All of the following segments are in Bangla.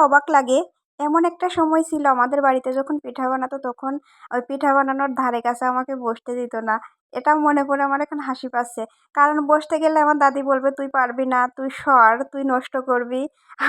অবাক লাগে। এমন একটা সময় ছিল আমাদের বাড়িতে যখন পিঠা বানাতো তখন ওই পিঠা বানানোর ধারে কাছে আমাকে বসতে দিত না। এটা মনে পড়ে আমার এখন হাসি পাচ্ছে। কারণ বসতে গেলে আমার দাদি বলবে, তুই পারবি না, তুই সর, তুই নষ্ট করবি।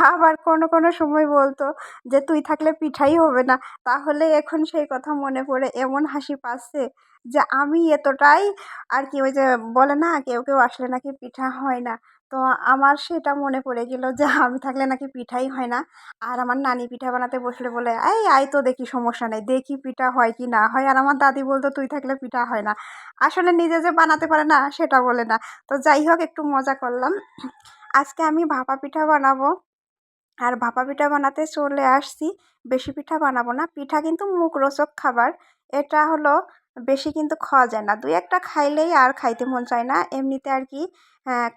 আবার কোনো কোনো সময় বলতো যে, তুই থাকলে পিঠাই হবে না। তাহলে এখন সেই কথা মনে পড়ে, এমন হাসি পাচ্ছে যে, আমি এতটাই আর কি ওই যে বলে না, কেউ কেউ আসলে নাকি পিঠা হয় না। তো আমার সেটা মনে পড়ে গেল যে আমি থাকলে নাকি পিঠাই হয় না। আর আমার নানি পিঠা বানাতে বসলে বলে, এই, আয় তো দেখি সমস্যা নেই, দেখি পিঠা হয় কি না হয়। আর আমার দাদি বলতো, তুই থাকলে পিঠা হয় না। আসলে নিজে যে বানাতে পারে না, সেটা বলে না। তো যাই হোক, একটু মজা করলাম। আজকে আমি ভাপা পিঠা বানাবো। আর ভাপা পিঠা বানাতে চলে আসছি। বেশি পিঠা বানাবো না, পিঠা কিন্তু মুখরোচক খাবার। এটা হলো বেশি কিন্তু খাওয়া যায় না। দুই একটা খাইলেই আর খাইতে মন চায় না। এমনিতে আর কি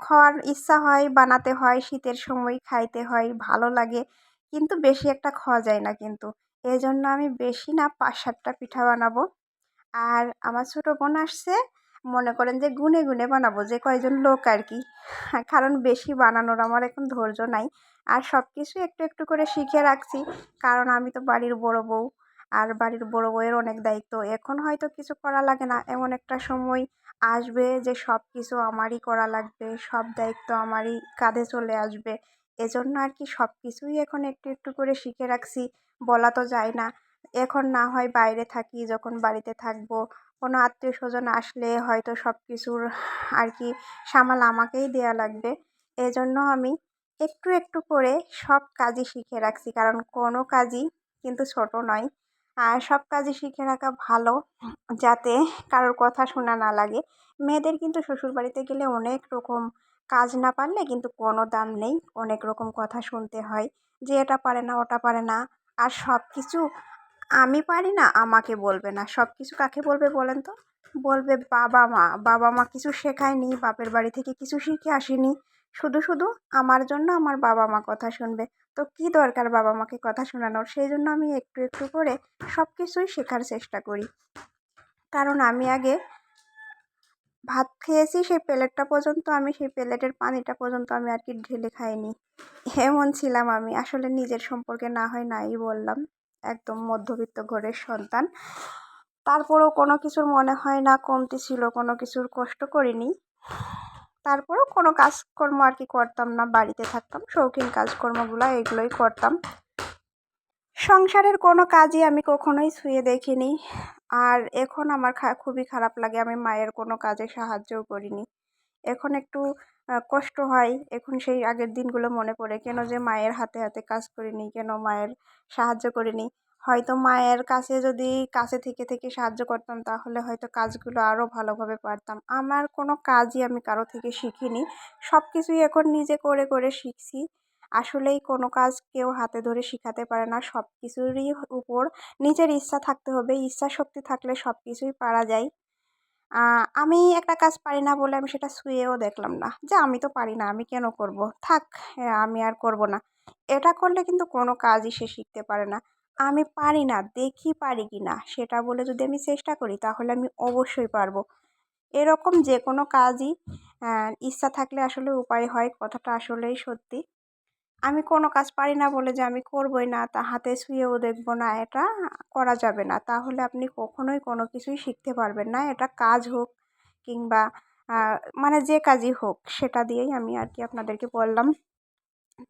খাওয়ার ইচ্ছা হয়, বানাতে হয়, শীতের সময় খাইতে হয়, ভালো লাগে, কিন্তু বেশি একটা খাওয়া যায় না কিন্তু। এই জন্য আমি বেশি না পাঁচ সাতটা পিঠা বানাবো। আর আমার ছোটো বোন আসছে, মনে করেন যে গুনে গুনে বানাবো, যে কয়জন লোক আর কি। কারণ বেশি বানানোর আমার এখন ধৈর্য নাই। আর সব কিছু একটু একটু করে শিখে রাখছি, কারণ আমি তো বাড়ির বড় বউ। আর বাড়ির বড় বউয়ের অনেক দায়িত্ব। এখন হয়তো কিছু করা লাগে না, এমন একটা সময় আসবে যে সব কিছু আমারই করা লাগবে, সব দায়িত্ব আমারই কাঁধে চলে আসবে। এজন্য আর কি সব কিছুই এখন একটু একটু করে শিখে রাখছি, বলা তো যায় না। এখন না হয় বাইরে থাকি, যখন বাড়িতে থাকব, কোনো আত্মীয় স্বজন আসলে হয়তো সব কিছুর আর কি সামাল আমাকেই দেয়া লাগবে। এজন্য আমি একটু একটু করে সব কাজই শিখে রাখছি, কারণ কোনো কাজই কিন্তু ছোট নয়। আর সব কাজই শিখে রাখা ভালো, যাতে কারোর কথা শোনা না লাগে। মেয়েদের কিন্তু শ্বশুরবাড়িতে গেলে অনেক রকম কাজ না পারলে কিন্তু কোনো দাম নেই, অনেক রকম কথা শুনতে হয়, যে এটা পারে না, ওটা পারে না। আর সব কিছু আমি পারি না, আমাকে বলবে না। সব কিছু কাকে বলবে বলেন তো? বলবে বাবা মা। বাবা মা কিছু শেখায়নি, বাপের বাড়ি থেকে কিছু শিখে আসেনি। শুধু শুধু আমার জন্য আমার বাবা মা কথা শুনবে। তো কী দরকার বাবা মাকে কথা শোনানোর? সেই জন্য আমি একটু একটু করে সব কিছুই শেখার চেষ্টা করি। কারণ আমি আগে ভাত খেয়েছি, সেই প্লেটটা পর্যন্ত আমি, সেই প্লেটের পানিটা পর্যন্ত আমি আর কি ঢেলে খাইনি। এমন ছিলাম আমি। আসলে নিজের সম্পর্কে না হয় নাই বললাম। একদম মধ্যবিত্ত ঘরের সন্তান। তারপরেও কোনো কিছুর মনে হয় না, কমতি ছিল, কোনো কিছুর কষ্ট করিনি। তারপরেও কোনো কাজকর্ম আর কি করতাম না, বাড়িতে থাকতাম, শৌখিন কাজকর্মগুলো এগুলোই করতাম। সংসারের কোনো কাজই আমি কখনোই ছুঁয়ে দেখিনি। আর এখন আমার খুবই খারাপ লাগে, আমি মায়ের কোনো কাজে সাহায্যও করিনি। এখন একটু কষ্ট হয়, এখন সেই আগের দিনগুলো মনে পড়ে, কেন যে মায়ের হাতে হাতে কাজ করিনি, কেন মায়ের সাহায্য করিনি। হয়তো মায়ের কাছে যদি কাছে থেকে থেকে সাহায্য করতাম, তাহলে হয়তো কাজগুলো আরও ভালোভাবে পারতাম। আমার কোনো কাজই আমি কারও থেকে শিখিনি। সব কিছুই এখন নিজে করে করে শিখছি। আসলেই কোনো কাজ কেউ হাতে ধরে শেখাতে পারে না। সব কিছুরই উপর নিজের ইচ্ছা থাকতে হবে। ইচ্ছা শক্তি থাকলে সব কিছুই পারা যায়। আমি একটা কাজ পারি না বলে আমি সেটা শুয়েও দেখলাম না। যে আমি তো পারি না, আমি কেন করব? থাক আমি আর করব না। এটা করলে কিন্তু কোনো কাজই সে শিখতে পারে না। আমি পারি না, দেখি পারি কি না, সেটা বলে যদি আমি চেষ্টা করি, তাহলে আমি অবশ্যই পারব। এরকম যে কোনো কাজই ইচ্ছা থাকলে আসলে উপায় হয়, কথাটা আসলেই সত্যি। আমি কোনো কাজ পারি না বলে যে আমি করবই না, তা হাতে শুয়েও দেখব না, এটা করা যাবে না। তাহলে আপনি কখনোই কোনো কিছুই শিখতে পারবেন না, এটা কাজ হোক কিংবা মানে যে কাজই হোক, সেটা দিয়েই আমি আর কি আপনাদেরকে বললাম।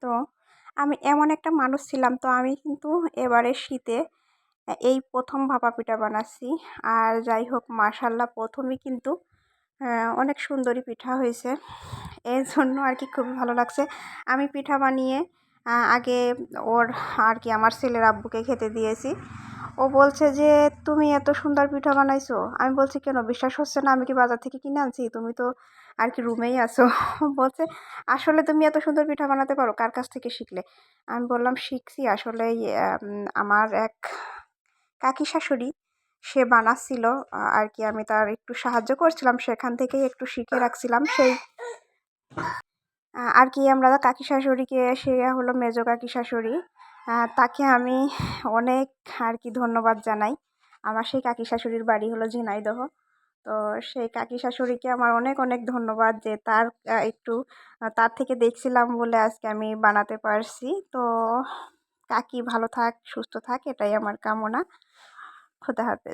তো আমি এমন একটা মানুষ ছিলাম, তো আমি কিন্তু এবারে শীতে এই প্রথম ভাপা পিঠা বানাচ্ছি। আর যাই হোক, মাশাল্লাহ প্রথমই কিন্তু অনেক সুন্দরী পিঠা হয়েছে। এর জন্য আর কি খুবই ভালো লাগছে। আমি পিঠা বানিয়ে আগে ওর আর কি আমার ছেলের আব্বুকে খেতে দিয়েছি। ও বলছে যে, তুমি এত সুন্দর পিঠা বানাইছো। আমি বলছি, কেন? বিশ্বাস হচ্ছে না, আমি কি বাজার থেকে কিনে আনছি? তুমি তো আর কি রুমেই আছো। বলছে, আসলে তুমি এত সুন্দর পিঠা বানাতে পারো, কার কাছ থেকে শিখলে? আমি বললাম, শিখছি। আসলে আমার এক কাকি শাশুড়ি, সে বানাচ্ছিল আর কি আমি তার একটু সাহায্য করছিলাম, সেখান থেকেই একটু শিখে রাখছিলাম, সেই আর কি আমরা কাকি শাশুড়িকে, সে হলো মেজো কাকি শাশুড়ি তাকে আমি অনেক আর কি ধন্যবাদ জানাই। আমার সেই কাকি শাশুড়ির বাড়ি হলো ঝিনাইদহ। তো সেই কাকি শাশুড়িকে আমার অনেক অনেক ধন্যবাদ যে তার একটু তার থেকে দেখছিলাম বলে আজকে আমি বানাতে পারছি। তো কাকি ভালো থাক, সুস্থ থাক, এটাই আমার কামনা। খোদা হাফেজ।